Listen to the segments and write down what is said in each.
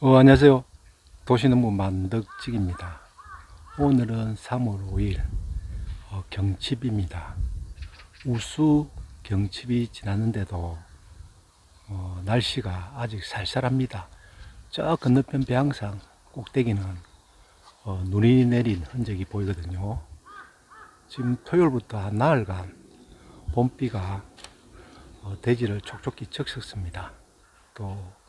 어, 안녕하세요. 도시농부 만덕직입니다. 오늘은 3월 5일 어, 경칩입니다. 우수 경칩이 지났는데도 어, 날씨가 아직 쌀쌀합니다. 저 건너편 배항상 꼭대기는 어, 눈이 내린 흔적이 보이거든요. 지금 토요일부터 한 나흘간 봄비가 어, 대지를 촉촉히 적셨습니다. 또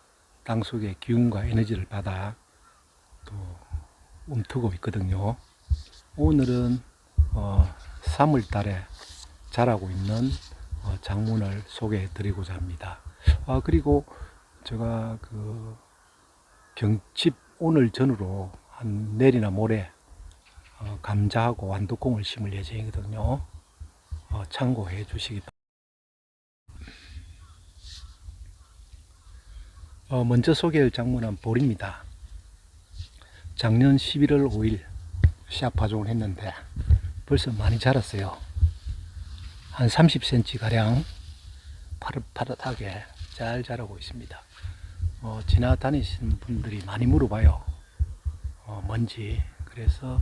땅속의 기운과 에너지를 받아 또 움트고 있거든요. 오늘은 어, 3월 달에 자라고 있는 어, 작물을 소개해 드리고자 합니다. 아, 그리고 제가 그 경칩 오늘 전후로 한 내일이나 모레 어, 감자하고 완두콩을 심을 예정이거든요. 어, 참고해 주시기 바랍니다. 먼저 소개할 작물은 볼입니다. 작년 11월 5일 씨앗 파종을 했는데 벌써 많이 자랐어요. 한 30cm 가량 파릇파릇하게 잘 자라고 있습니다. 어, 지나다니시는 분들이 많이 물어봐요. 어, 뭔지 그래서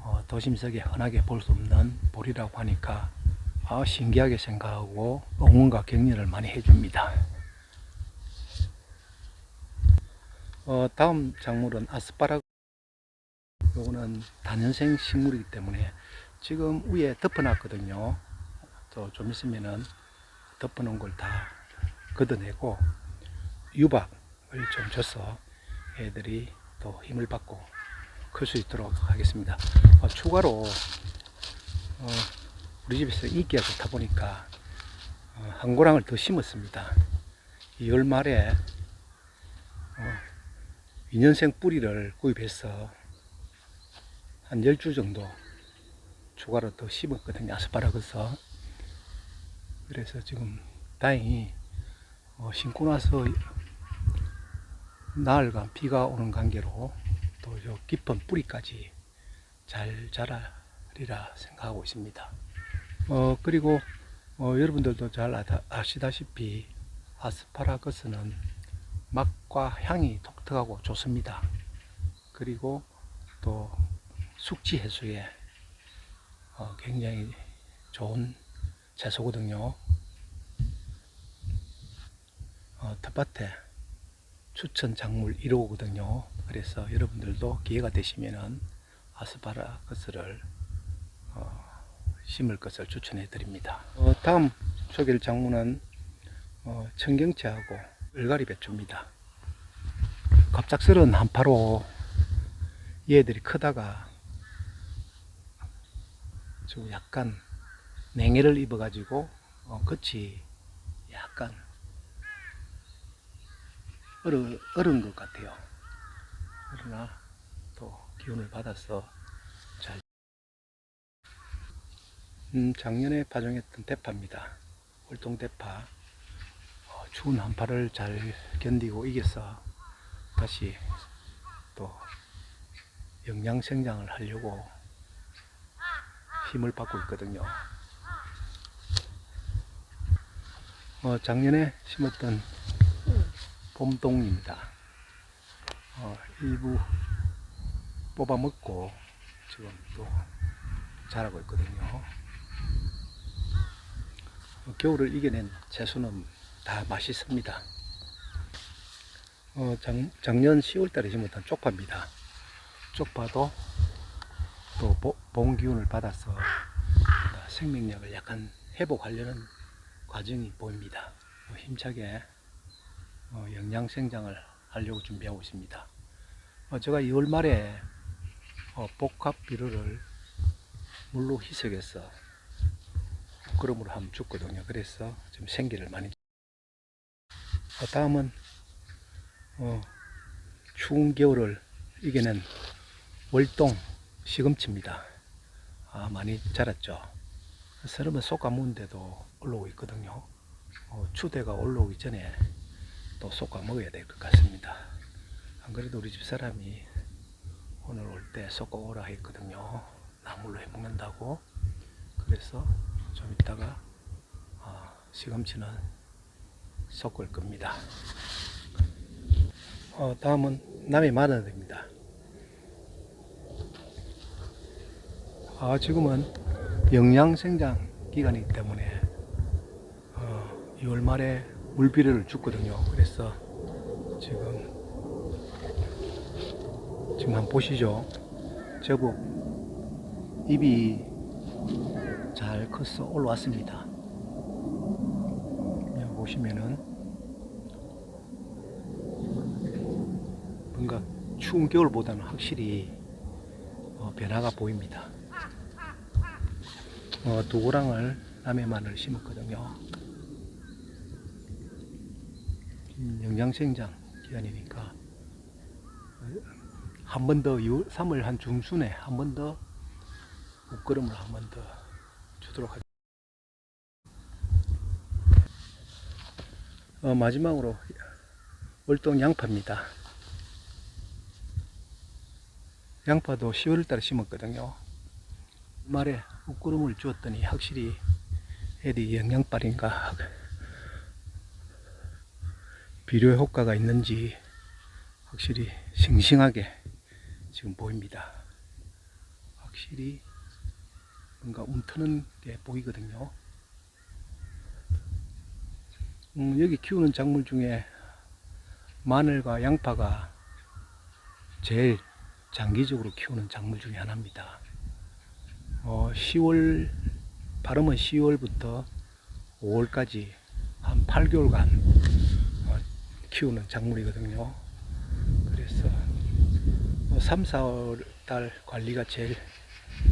어, 도심석에 흔하게 볼 수 없는 볼이라고 하니까 아, 신기하게 생각하고 응원과 격려를 많이 해줍니다. 어, 다음 작물은 아스파라거. 요거는 단연생 식물이기 때문에 지금 위에 덮어놨거든요. 또 좀 있으면은 덮어놓은 걸 다 걷어내고 유박을 좀 줘서 애들이 또 힘을 받고 클 수 있도록 하겠습니다. 어, 추가로 어, 우리 집에서 인기가 좋다 보니까 어, 한 고랑을 더 심었습니다. 2월 말에 어, 2년생 뿌리를 구입해서 한 10주 정도 추가로 더 심었거든요. 아스파라거스. 그래서 지금 다행히 어, 심고 나서 나흘간 비가 오는 관계로 또 저 깊은 뿌리까지 잘 자라리라 생각하고 있습니다. 어, 그리고 어, 여러분들도 잘 아시다시피 아스파라거스는 맛과 향이 독특하고 좋습니다. 그리고 또 숙지 해소에 어, 굉장히 좋은 채소거든요. 어, 텃밭에 추천 작물 1호거든요. 그래서 여러분들도 기회가 되시면은 아스파라거스를 어, 심을 것을 추천해 드립니다. 어, 다음 소개할 작물은 어, 청경채하고 을가리 배추입니다. 갑작스런 한파로 얘들이 크다가 좀 약간 냉해를 입어가지고 어, 끝이 약간 얼어, 얼은 것 같아요. 그러나 또 기운을 받아서 잘. 음, 작년에 파종했던 대파입니다. 월동 대파. 어, 추운 한파를 잘 견디고 이겨서 다시 또 영양 생장을 하려고 힘을 받고 있거든요. 어, 작년에 심었던 봄동입니다. 어, 일부 뽑아 먹고 지금 또 자라고 있거든요. 어, 겨울을 이겨낸 채소는 다 맛있습니다. 어, 작, 작년 10월 달에 심었던 쪽파입니다. 쪽파도 또 보- 봄 기운을 받아서 생명력을 약간 회복하려는 과정이 보입니다. 어, 힘차게 어, 영양 생장을 하려고 준비하고 있습니다. 어, 제가 2월 말에 어, 복합 비료를 물로 희석해서 그럼으로 한번 줬거든요. 그래서 좀 생기를 많이. 어, 다음은 어, 추운 겨울을 이겨낸 월동 시금치입니다. 아, 많이 자랐죠. 서름은 쏙 가무는데도 올라오고 있거든요. 어, 추대가 올라오기 전에 또 쏙가 먹어야 될 것 같습니다. 안 그래도 우리 집 사람이 오늘 올때 쏙가 오라 했거든요. 나물로 해 먹는다고. 그래서 좀 이따가 어, 시금치는 섞을 겁니다. 어, 다음은 남해 마늘입니다. 아, 지금은 영양 생장 기간이기 때문에 어, 2월 말에 물비료를 줬거든요. 그래서 지금 지금 한번 보시죠. 제법 잎이 잘 커서 올라왔습니다. 보시면은 뭔가 추운 겨울보다는 확실히 어, 변화가 보입니다. 어, 도고랑을 남해 마늘 심었거든요. 음, 영양생장 기간이니까 한 번더 3월 한 중순에 한 번더 옷걸음을 한 번 더 주도록 하겠습니다. 어, 마지막으로 월동 양파입니다. 양파도 10월 달에 심었거든요. 말에 옷구름을 주었더니 확실히 애들이 영양빨인가 비료 효과가 있는지 확실히 싱싱하게 지금 보입니다. 확실히 뭔가 움트는 게 보이거든요. 음, 여기 키우는 작물 중에 마늘과 양파가 제일 장기적으로 키우는 작물 중에 하나입니다. 어, 10월, 발음은 10월부터 5월까지 한 8개월간 어, 키우는 작물이거든요. 그래서 3, 4월 달 관리가 제일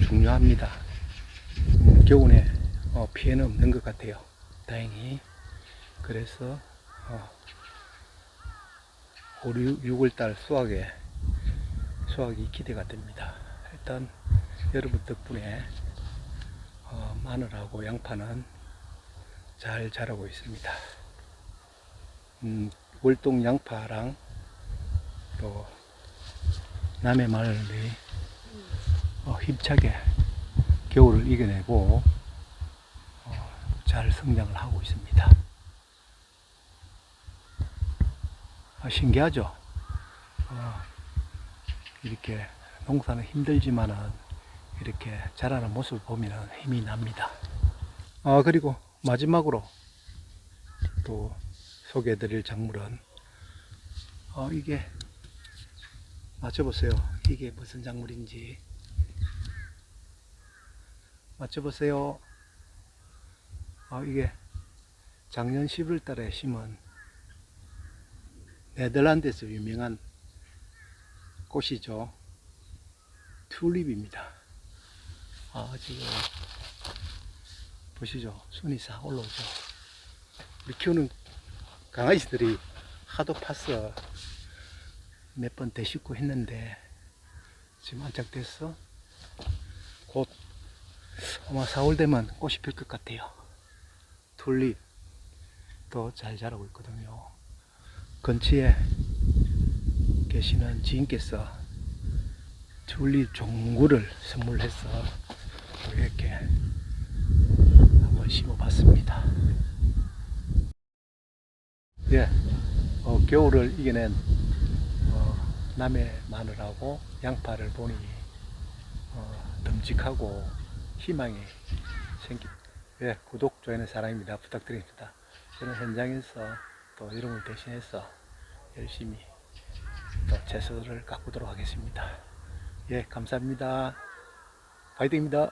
중요합니다. 음, 겨울에 어, 피해는 없는 것 같아요. 다행히. 그래서 어, 5, 6월 달 수확에 수확이 기대가 됩니다. 일단 여러분 덕분에 어, 마늘하고 양파는 잘 자라고 있습니다. 음, 월동 양파랑 또 남해 마늘이 어, 힘차게 겨울을 이겨내고 어, 잘 성장을 하고 있습니다. 아, 신기하죠? 어, 이렇게 농사는 힘들지만은 이렇게 자라는 모습을 보면 힘이 납니다. 아, 그리고 마지막으로 또 소개해 드릴 작물은 어, 이게 맞춰보세요. 이게 무슨 작물인지 맞춰보세요. 어, 이게 작년 11월 달에 심은 네덜란드에서 유명한 꽃이죠. 튤립입니다. 아, 지금 보시죠. 순이 싹 올라오죠. 우리 키우는 강아지들이 하도 파서 몇 번 대식고 했는데 지금 안착됐어. 곧 아마 4월 되면 꽃이 필 것 같아요. 튤립도 잘 자라고 있거든요. 근처에 계시는 지인께서 튤립 종구를 선물해서 이렇게 한번 심어봤습니다. 예, 어, 겨울을 이겨낸 어, 남해 마늘하고 양파를 보니 어, 듬직하고 희망이 생깁니다. 예, 구독, 좋아요는 사랑입니다. 부탁드립니다. 저는 현장에서 또 이름을 대신해서 열심히 또 채소를 가꾸도록 하겠습니다. 예, 감사합니다. 파이팅입니다.